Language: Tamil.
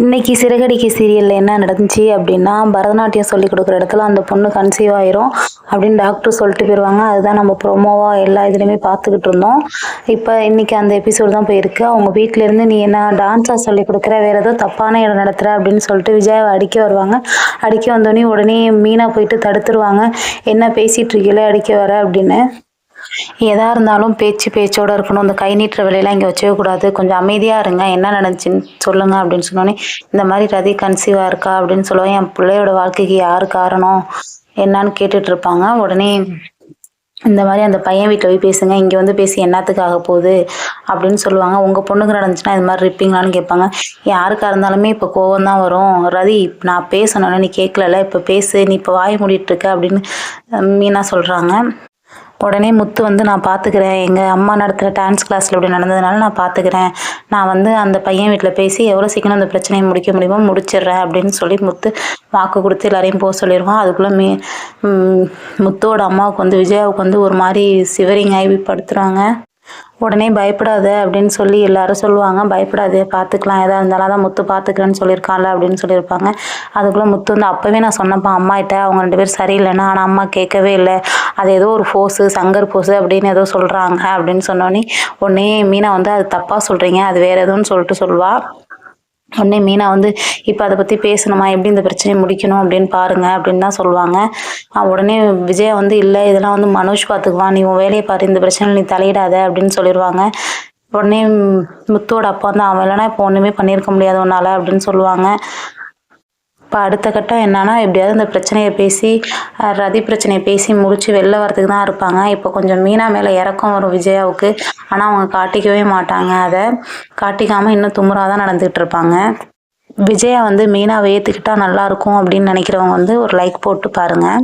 இன்னைக்கு சிறகடிக்க சீரியலில் என்ன நடந்துச்சு அப்படின்னா பரதநாட்டியம் சொல்லி கொடுக்குற இடத்துல அந்த பொண்ணு கன்சீவ் ஆயிரும் அப்படின்னு டாக்டர் சொல்லிட்டு போயிடுவாங்க அதுதான் நம்ம ப்ரோமோவாக எல்லா இதுலேயுமே பார்த்துக்கிட்டு இருந்தோம். இப்போ இன்னைக்கு அந்த எபிசோடு தான் போயிருக்கு. அவங்க வீட்டிலேருந்து இருந்து நீ என்ன டான்ஸாக சொல்லி கொடுக்குற? வேற ஏதோ தப்பான இடம் நடத்துகிற அப்படின்னு சொல்லிட்டு விஜயாவை அடிக்க வருவாங்க. அடிக்க வந்தோடனே உடனே மீனா போயிட்டு தடுத்துருவாங்க. என்ன பேசிட்டு இருக்கீங்களே அடிக்க வர? அப்படின்னு. எதா இருந்தாலும் பேச்சு பேச்சோட இருக்கணும். இந்த கை நீட்டுற வேலையெல்லாம் இங்கே வச்சவே கூடாது. கொஞ்சம் அமைதியாக இருங்க. என்ன நடந்துச்சுன்னு சொல்லுங்க அப்படின்னு சொன்னோன்னே இந்த மாதிரி ரதி கன்சீவாக இருக்கா அப்படின்னு சொல்லுவேன் என் பிள்ளையோட வாழ்க்கைக்கு யார் காரணம்? என்னன்னு கேட்டுட்டு இருப்பாங்க. உடனே இந்த மாதிரி அந்த பையன் வீட்டில் போய் பேசுங்க. இங்கே வந்து பேசி என்னத்துக்காக போகுது? அப்படின்னு சொல்லுவாங்க. உங்கள் பொண்ணுக்கு நடந்துச்சுன்னா இது மாதிரி இருப்பீங்களான்னு கேட்பாங்க. யாருக்கா இருந்தாலுமே இப்போ கோவம் தான் வரும். ரதி நான் பேசணும்னு நீ கேட்கல இப்போ பேசு. நீ இப்போ வாய் மூடிட்டு இருக்க அப்படின்னு மீனா சொல்கிறாங்க உடனே முத்து வந்து நான் பார்த்துக்கிறேன் எங்கள் அம்மா நடத்துகிற டான்ஸ் கிளாஸில் இப்படி நடந்ததுனால நான் பார்த்துக்கிறேன் நான் வந்து அந்த பையன் வீட்டில் பேசி எவ்வளோ சீக்கிரம் அந்த பிரச்சனையை முடிக்க முடியுமோ முடிச்சிடுறேன் அப்படின்னு சொல்லி முத்து வாக்கு கொடுத்து எல்லாரையும் போக சொல்லிடுவான். அதுக்குள்ளே மீ முத்தோட அம்மாவுக்கு வந்து விஜயாவுக்கு வந்து ஒரு மாதிரி சிவரிங் ஆகி படுத்துறாங்க. உடனே பயப்படாத அப்படின்னு சொல்லி எல்லாரும் சொல்லுவாங்க. பயப்படாதே பார்த்துக்கலாம். எதாக இருந்தாலும் தான் முத்து பார்த்துக்கிறேன்னு சொல்லியிருக்கான்ல அப்படின்னு சொல்லியிருப்பாங்க. அதுக்குள்ளே முத்து வந்து அப்போவே நான் சொன்னப்பா அம்மாகிட்ட அவங்க ரெண்டு பேரும் சரியில்லைன்னா ஆனால் அம்மா கேட்கவே இல்லை. அது ஏதோ ஒரு ஃபோர்ஸு சங்கர் ஃபோர்ஸு அப்படின்னு ஏதோ சொல்கிறாங்க அப்படின்னு சொன்னோன்னே உடனே மீனா வந்து அது தப்பாக சொல்கிறீங்க அது வேறு எதுவும் சொல்லிட்டு சொல்லுவாள் உடனே மீனா வந்து இப்போ அதை பற்றி பேசணுமா? எப்படி இந்த பிரச்சனையை முடிக்கணும்? அப்படின்னு பாருங்க அப்படின்னு தான் சொல்லுவாங்க. உடனே விஜயா வந்து இல்லை இதெல்லாம் வந்து மனோஜ் பார்த்துக்குவான் நீ உன் வேலையை பாரு. இந்த பிரச்சனையில் நீ தலையிடாத அப்படின்னு சொல்லிடுவாங்க உடனே முத்தோட அப்பா வந்து அவன் இல்லைனா இப்போ ஒன்றுமே பண்ணியிருக்க முடியாது உன்னால் அப்படின்னு சொல்லுவாங்க. இப்போ அடுத்த கட்டம் என்னன்னா எப்படியாவது இந்த பிரச்சனையை பேசி ரதி பிரச்சனையை பேசி முடிச்சு வெளில வரதுக்கு தான் இருப்பாங்க. இப்போ கொஞ்சம் மீனா மேலே இறக்கம் வரும் விஜயாவுக்கு. ஆனால் அவங்க காட்டிக்கவே மாட்டாங்க. அதை காட்டிக்காமல் இன்னும் தும்முறாக தான் நடந்துகிட்டு இருப்பாங்க. விஜயா வந்து மீனாவை ஏற்றுக்கிட்டா நல்லாயிருக்கும் அப்படின்னு நினைக்கிறவங்க வந்து ஒரு லைக் போட்டு பாருங்கள்